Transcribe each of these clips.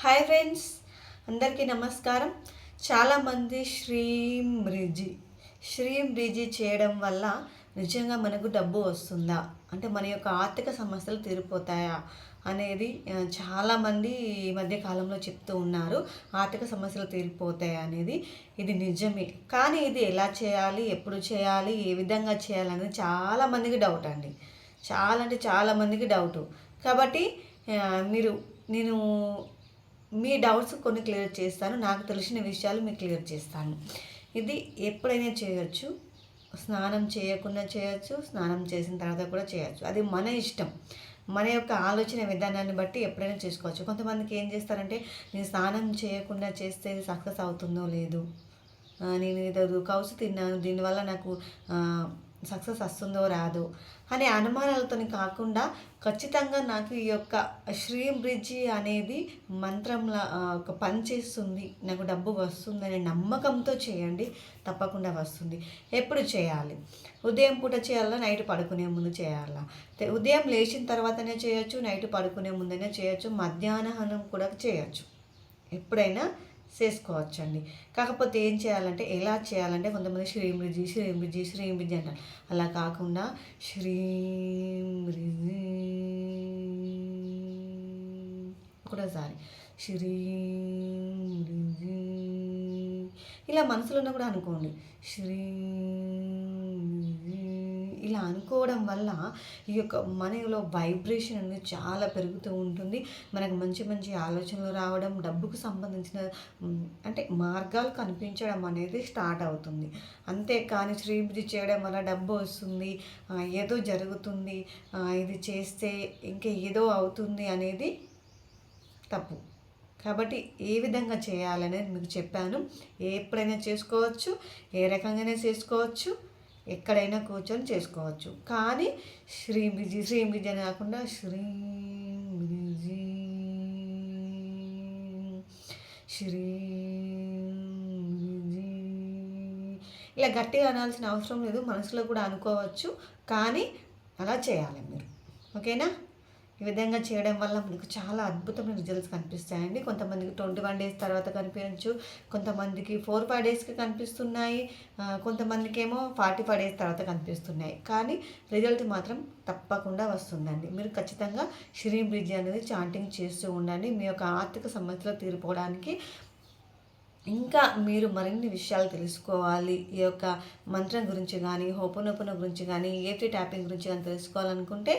Hi friends అందరికీ నమస్కారం. చాలామంది శ్రీం రిజి శ్రీం రిజి చేయడం వల్ల నిజంగా మనకు డబ్బు వస్తుందా? అంటే మన యొక్క ఆర్థిక సమస్యలు తీరిపోతాయా? అనేది చాలామంది ఈ మధ్య కాలంలో చెప్తూ ఉన్నారు. ఆర్థిక సమస్యలు తీరిపోతాయి అనేది ఇది నిజమే. కానీ ఇది ఎలా చేయాలి? ఎప్పుడు చేయాలి? ఏ విధంగా చేయాలి అనేది చాలామందికి డౌట్ అండి. చాలా అంటే చాలామందికి డౌటు కాబట్టి మీరు నేను మీ డౌట్స్ కొన్ని క్లియర్ చేస్తాను. నాకు తెలిసిన విషయాలు మీకు క్లియర్ చేస్తాను. ఇది ఎప్పుడైనా చేయొచ్చు. స్నానం చేయకుండా చేయొచ్చు. స్నానం చేసిన తర్వాత కూడా చేయొచ్చు. అది మన ఇష్టం. మన యొక్క ఆలోచన విధానాన్ని బట్టి ఎప్పుడైనా చేసుకోవచ్చు. కొంతమందికి ఏం చేస్తారంటే నేను స్నానం చేయకుండా చేస్తే సక్సెస్ అవుతుందో లేదు నేను ఏదో కౌసు తిన్నాను. దీనివల్ల నాకు సక్సెస్ వస్తుందో రాదో అనే అనుమానాలతో కాకుండా ఖచ్చితంగా నాకు ఈ యొక్క శ్రీ బ్రిడ్జి అనేది మంత్రంలా ఒక పని చేస్తుంది. నాకు డబ్బు వస్తుందనే నమ్మకంతో చేయండి. తప్పకుండా వస్తుంది. ఎప్పుడు చేయాలి? ఉదయం పూట చేయాలా? నైట్ పడుకునే ముందు చేయాలా? ఉదయం లేచిన తర్వాతనే చేయొచ్చు నైట్ పడుకునే ముందనే చేయొచ్చు మధ్యాహ్నం కూడా చేయొచ్చు. ఎప్పుడైనా చేసుకోవచ్చు అండి కాకపోతే ఏం చేయాలంటే ఎలా చేయాలంటే కొంతమంది శ్రీమృజి శ్రీమృజి శ్రీమృజి అంటారు. అలా కాకుండా శ్రీమృజి ఒకటోసారి శ్రీమృజి ఇలా మనసులోనే కూడా అనుకోండి. శ్రీమృజి ఇలా అనుకోవడం వల్ల ఈ యొక్క మనలో వైబ్రేషన్ అనేది చాలా పెరుగుతూ ఉంటుంది. మనకు మంచి మంచి ఆలోచనలు రావడం డబ్బుకు సంబంధించిన అంటే మార్గాలు కనిపించడం అనేది స్టార్ట్ అవుతుంది. అంతేకాని శ్రీబుద్ధి చేయడం వల్ల డబ్బు వస్తుంది ఏదో జరుగుతుంది ఇది చేస్తే ఇంకా ఏదో అవుతుంది అనేది తప్పు. కాబట్టి ఏ విధంగా చేయాలనేది మీకు చెప్పాను. ఎప్పుడైనా చేసుకోవచ్చు ఏ రకంగానే చేసుకోవచ్చు. ఎక్కడైనా కూర్చొని చేసుకోవచ్చు. కానీ శ్రీ బిజీ శ్రీ బిజీ అని కాకుండా శ్రీ బిజీ శ్రీ ఇలా గట్టిగా అనాల్సిన అవసరం లేదు. మనసులో కూడా అనుకోవచ్చు. కానీ అలా చేయాలి మీరు. ఓకేనా? ఈ విధంగా చేయడం వల్ల మనకు చాలా అద్భుతమైన రిజల్ట్స్ కనిపిస్తాయండి. కొంతమందికి ట్వంటీ వన్ డేస్ తర్వాత కనిపించచ్చు. కొంతమందికి ఫోర్ ఫైవ్ డేస్కి కనిపిస్తున్నాయి. కొంతమందికి ఏమో ఫార్టీ ఫైవ్ డేస్ తర్వాత కనిపిస్తున్నాయి. కానీ రిజల్ట్ మాత్రం తప్పకుండా వస్తుందండి. మీరు ఖచ్చితంగా శ్రీ బ్రిడ్జ్ అనేది చాంటింగ్ చేస్తూ ఉండండి. మీ యొక్క ఆర్థిక సమస్యలు తీరిపోవడానికి ఇంకా మీరు మరిన్ని విషయాలు తెలుసుకోవాలి. ఈ యొక్క మంత్రం గురించి కానీ హోపనోపన గురించి కానీ ఏపీ ట్యాపింగ్ గురించి కానీ తెలుసుకోవాలనుకుంటే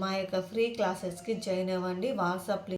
మా యొక్క ఫ్రీ క్లాసెస్కి జాయిన్ అవ్వండి. WhatsApp link